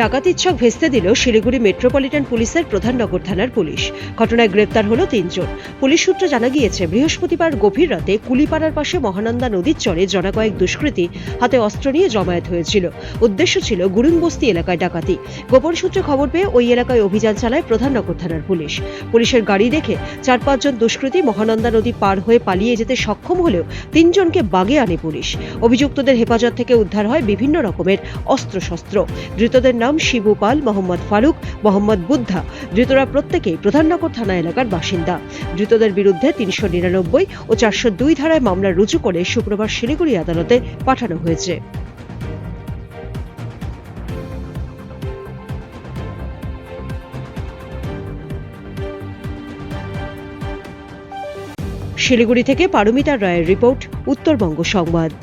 ডাকাতির ছক ভেস্তে দিল শিলিগুড়ি মেট্রোপলিটন পুলিশের প্রধাননগর থানার পুলিশ। ঘটনায় গ্রেপ্তার হল তিনজন। পুলিশ সূত্রে জানা গিয়েছে, বৃহস্পতিবার গভীর রাতে কুলিপাড়ার পাশে মহানন্দা নদীর চরে জনা কয়েক দুষ্কৃতী হাতে অস্ত্র নিয়ে জমায়েত হয়েছিল। উদ্দেশ্য ছিল গুরুংবস্তি এলাকায় ডাকাতি। গোপন সূত্রে খবর পেয়ে ওই এলাকায় অভিযান চালায় প্রধাননগর থানার পুলিশ। পুলিশের গাড়ি দেখে চার পাঁচজন দুষ্কৃতী মহানন্দা নদী পার হয়ে পালিয়ে যেতে সক্ষম হলেও তিনজনকে বাগে আনে পুলিশ। অভিযুক্তদের হেফাজত থেকে উদ্ধার হয় বিভিন্ন রকমের অস্ত্রশস্ত্র। ধৃতদের নাম শিবু পাল মোহাম্মদ ফারুক, মোহাম্মদ বুদ্ধা। ধৃতরা প্রত্যেকেই প্রধাননগর থানা এলাকার বাসিন্দা। ধৃতদের বিরুদ্ধে তিনশো নিরানব্বই ও চারশো দুই ধারায় মামলা রুজু করে শুক্রবার শিলিগুড়ি আদালতে পাঠানো হয়েছে। শিলিগুড়ি থেকে পারমিতা রায়ের রিপোর্ট, উত্তরবঙ্গ সংবাদ।